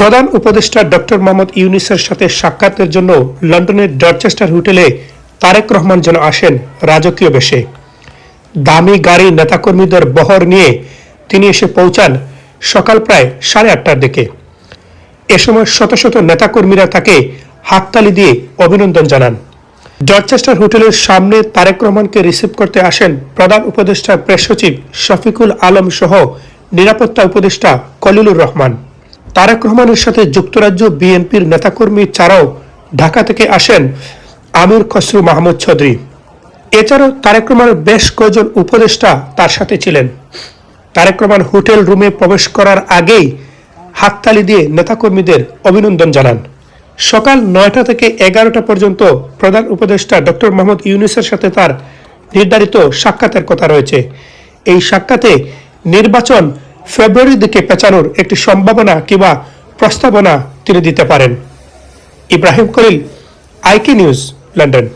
প্রধান উপদেষ্টা ডক্টর মোহাম্মদ ইউনিসের সাথে সাক্ষাতের জন্য লন্ডনের ডরচেস্টার হোটেলে তারেক রহমান যেন আসেন রাজকীয় বেশে। দামি গাড়ি নেতাকর্মীদের বহর নিয়ে তিনি এসে পৌঁছান সকাল প্রায় সাড়ে আটটার দিকে। এ সময় শত শত নেতাকর্মীরা তাকে হাততালি দিয়ে অভিনন্দন জানান। ডরচেস্টার হোটেলের সামনে তারেক রহমানকে রিসিভ করতে আসেন প্রধান উপদেষ্টা প্রেস সচিব শফিকুল আলম সহ নিরাপত্তা উপদেষ্টা কলিলুর রহমান। তারেক রহমানের সাথে যুক্তরাজ্য বিএনপির নেতাকর্মী ছাড়াও ঢাকা থেকে আসেন আমির খসরু মাহমুদ চৌধুরী। এছাড়াও তারেক রহমানের বেশ কয়েকজন উপদেষ্টা তার সাথে ছিলেন। তারেক রহমান হোটেল রুমে প্রবেশ করার আগেই হাততালি দিয়ে নেতাকর্মীদের অভিনন্দন জানান। সকাল নয়টা থেকে এগারোটা পর্যন্ত প্রধান উপদেষ্টা ডক্টর মোহাম্মদ ইউনুসের সাথে তার নির্ধারিত সাক্ষাতের কথা রয়েছে। এই সাক্ষাতে নির্বাচন ফেব্রুয়ারির দিকে পেঁচানোর একটি সম্ভাবনা কিংবা প্রস্তাবনা তিনি দিতে পারেন। ইব্রাহিম কলিল আইকে নিউজ, লন্ডন।